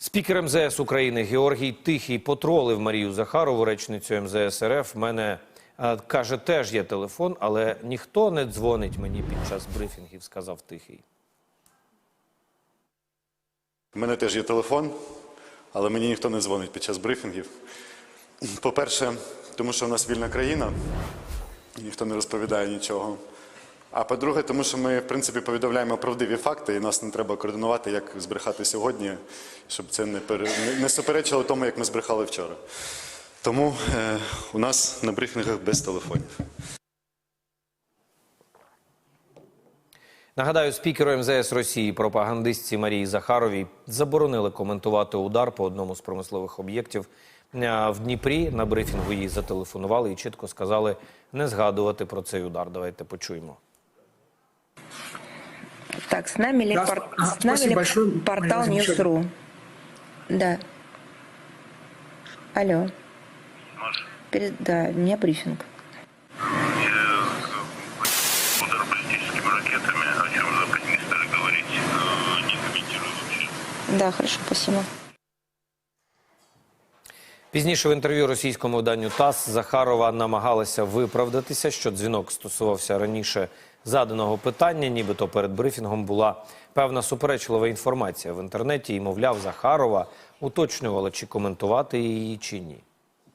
Спікер МЗС України Георгій Тихий потролив Марію Захарову, речницю МЗС РФ. Мене каже, теж є телефон, але ніхто не дзвонить мені під час брифінгів, сказав Тихий. У мене теж є телефон, але мені ніхто не дзвонить під час брифінгів. По-перше, тому що в нас вільна країна, і ніхто не розповідає нічого. А по-друге, тому що ми, в принципі, повідомляємо правдиві факти, і нас не треба координувати, як збрехати сьогодні, щоб це не, пере... не- суперечило тому, як ми збрехали вчора. Тому е, у нас на брифінгах без телефонів. Нагадаю, спікеру МЗС Росії пропагандистці Марії Захаровій заборонили коментувати удар по одному з промислових об'єктів Е, в Дніпрі. На брифінгу їй зателефонували і чітко сказали не згадувати про цей удар. Давайте почуємо. Так, с нами ли, Да, пор- а, с нами ли большое, портал News.ru? Да. Алло. Перед... Да, у меня брифинг. удар баллистическими ракетами, о чем Запад не стали говорить, э, не комментирую вообще. Да, хорошо, спасибо. Пізніше в інтерв'ю російському виданню ТАСС Захарова намагалася виправдатися, що дзвінок стосувався раніше заданого питання, нібито перед брифінгом була певна суперечлива інформація в інтернеті, і, мовляв, Захарова уточнювала, чи коментувати її, чи ні.